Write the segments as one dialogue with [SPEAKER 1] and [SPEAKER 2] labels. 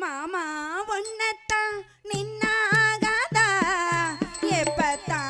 [SPEAKER 1] மாமா ஒன்னத்தான் நின்னாகாதா? எப்பத்தான்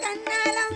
[SPEAKER 1] canal.